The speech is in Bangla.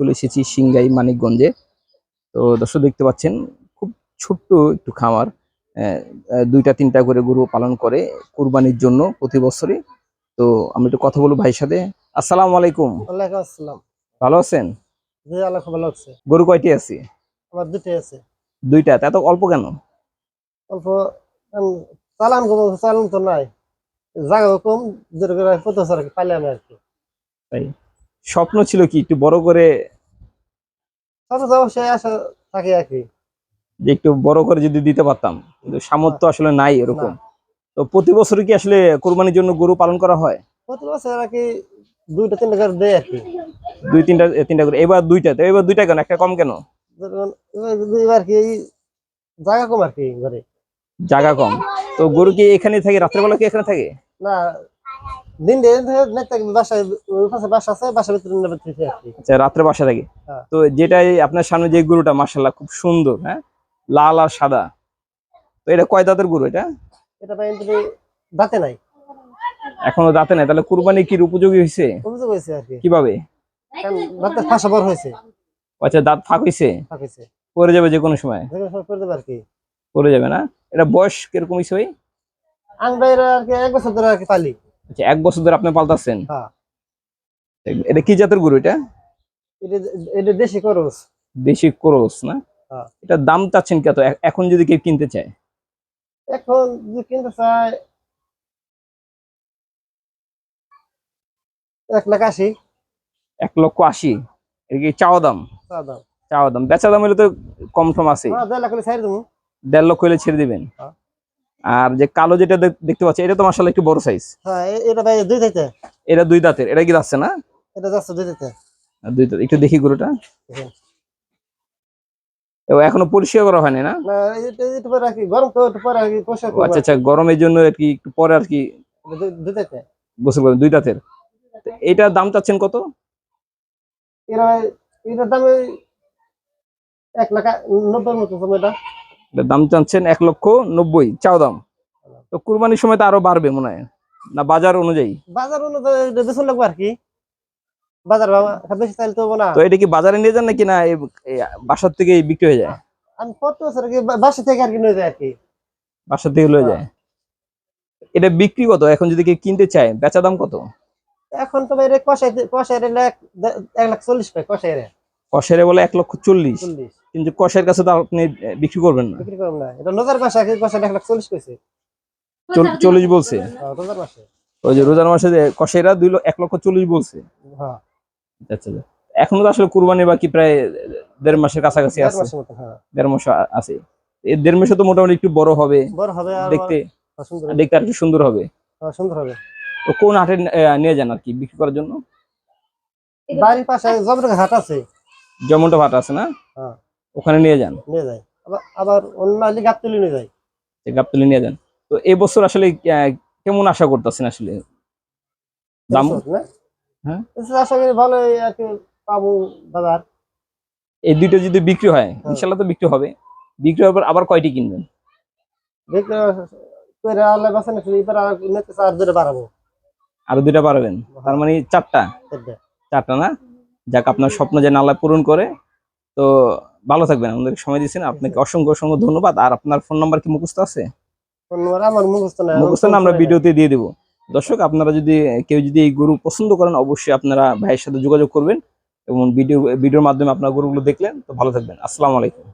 চলে এসেছি সিংগাই মানিকগঞ্জে। তো দর্শক দেখতে পাচ্ছেন খুব ছোট্ট একটু খামার। দুইটা তিনটা করে গরু পালন করে কুরবানির জন্য প্রতি বছরে তো আমি একটু কথা বলব ভাইয়ের সাথে। আসসালামু আলাইকুম। ওয়ালাইকুম আসসালাম। ভালো আছেন? জি আল্লাহ ভালো লাগছে গরু কয়টি আছে? আমার দুটোই আছে। দুইটা তা এত অল্প কেন? অল্প চালান চালান তো নাই। জায়গা কম আর কি আর কি। তাই। স্বপ্ন ছিল কি একটু বড় করে সব তো অবশ্যই আশা থাকে আর কি। যে একটু বড় করে যদি দিতে পারতাম। কিন্তু সামর্থ্য আসলে নাই এরকম। তো প্রতি বছর কি আসলে কোরবানির জন্য গরু পালন করা হয়? প্রতি বছর আর কি দুইটা তিনটা করে দেয় আর কি। দুই তিনটা এ, তিনটা করে। এবার দুইটা তো এবার দুইটা কেন? একটা কম কেন? এবার কি জায়গা কম আর কি ঘরে। জায়গা কম। তো গরু কি এখানে থাকে? রাত্রেবেলা কি এখানে থাকে? না দিন বাসায় ওই পাশে বাসা আছে বাসার ভিতরে নেবে থেকে আচ্ছা রাত্রে বাসা থাকে? হ্যাঁ। তো যেটাই আপনার সামনে যে গরুটা খুব সুন্দর হ্যাঁ? লাল আর সাদা। তো এটা কয় দাঁতের গরু এটা? এটা কিন্তু দাঁতে নাই। এখনও দাঁতে নাই। তাহলে কুরবানি কি উপযোগী হয়েছে? আর কি। কীভাবে? দাঁতের ফাঁসা বড় হয়েছে। আচ্ছা দাঁত ফাঁক পরে যাবে যে কোনো সময়? করে দেবে আর কি। পরে যাবে না? এটা বয়স কীরকম ভাই? আমি বাইরে আর কি এক বছর ধরে আর কি পালি। আচ্ছা এক বছর ধরে আপনি পাল্টাচ্ছেন হ্যাঁ। এটা কি জাতের গরু এটা? এটা দেশি করস। দেশি ক্রোস না? হ্যাঁ। এটা দাম চাচ্ছেন কত? এখন যদি কেউ কিনতে চায়? এখন যে কিনতে চায় এক লাখ আশি। এক লক্ষ আশি? কি চাওয়া দাম? চাওয়া দাম। বেচা দাম হলে তো কম টম আছে হ্যাঁ দেড় লক্ষ হলে ছেড়ে দিবেন। আর যে কালো যেটা দেখতে পাচ্ছি এটা তো মাসাল একটু বড় সাইজ হ্যাঁ এটা ভাই দুই থেকে। এটা দুই দাঁতের এটা কি যাচ্ছে না? এটা যাচ্ছে দুই থেকে। দুই দাঁত একটু দেখি গরুটা। ও এখনও পরিষ্কার করা হয়নি না? আচ্ছা আচ্ছা গরমের জন্য আর কি একটু পরে আর কি গোসল করবেন দুই দাঁতের। তো এইটার দাম চাচ্ছেন কত? এরা এটার দাম এক লাখ নব্বই মতো এটা। এটার দাম চাচ্ছেন এক লক্ষ নব্বই চাও দাম। তো কুরবানির সময় তো আরও বাড়বে মনে হয় না বাজার অনুযায়ী? বাজার অনুযায়ী লাগবে আর কি। বাজার বাবা বেশি চাইলে তো না। তো এটা কি বাজারে নিয়ে যান নাকি না বাসার থেকে বিক্রি হয়ে যায়? আমি প্রতি বছর বাসা থেকে আর কি নিয়ে যাই আর কি। বাসার থেকে যায়? এটা বিক্রি কত? এখন যদি কেউ কিনতে চায় বেচা দাম কত? এখন তো বাইরে কষাই কষাই এক লাখ চল্লিশ পাই কষাই কষেরে বলে এক লক্ষ চল্লিশ। কিন্তু কষের কাছে তো আপনি বিক্রি করবেন না। বিক্রি করব না। এটা এক লাখ চল্লিশ কইছে। চল্লিশ বলছে। হ্যাঁ, রোজার মাসে। ওই যে রোজার মাসে যে কষেরা দুই এক লক্ষ চল্লিশ বলছে। হ্যাঁ। আচ্ছা আচ্ছা। এখনও তো আসলে কুরবানি বাকি প্রায় দেড় মাসের কাছাকাছি আছে। হ্যাঁ। দেড় মাস আছে। এই দেড় মাসে তো মোটামুটি একটু বড় হবে। বড় হবে আর দেখতে সুন্দর হবে। দেখতে আর কি সুন্দর হবে। হ্যাঁ, সুন্দর হবে। তো কোন হাটে নিয়ে যান আর কি বিক্রি করার জন্য? বাড়ির পাশে জবরদস্ত হাট আছে। যেমনটা ভাট আছে না হ্যাঁ। ওখানে নিয়ে যান। নিয়ে যায় আবার অন্য গাবতলি নিয়ে গাবতলি নিয়ে যান। তো এই বছর আসলে কেমন আশা করতেছেন আসলে? দাম? হ্যাঁ। এসে আশা করি ভালোই আর কি পাবো বাজার। এই যদি বিক্রি হয় হ্যাঁ। ইনশাল্লাহ তো বিক্রি হবে। বিক্রি হওয়ার পর আবার কয়টি কিনবেন? আর দুইটা পারবেন তার মানে চারটা। চারটা না? যাক আপনার স্বপ্ন যেন আল্লাহ পূরণ করে। তো ভালো থাকবেন আমাদের সময় দিচ্ছেন আপনাকে অসংখ্য অসংখ্য ধন্যবাদ। আর আপনার ফোন নাম্বার কি মুখস্থ আছে? মুখস্থ না আমরা ভিডিওতে দিয়ে দেবো। দর্শক আপনারা যদি কেউ যদি এই গরু পছন্দ করেন অবশ্যই আপনারা ভাইয়ের সাথে যোগাযোগ করবেন এবং ভিডিও ভিডিওর মাধ্যমে আপনার গরুগুলো দেখলেন। তো ভালো থাকবেন। আসসালামু আলাইকুম।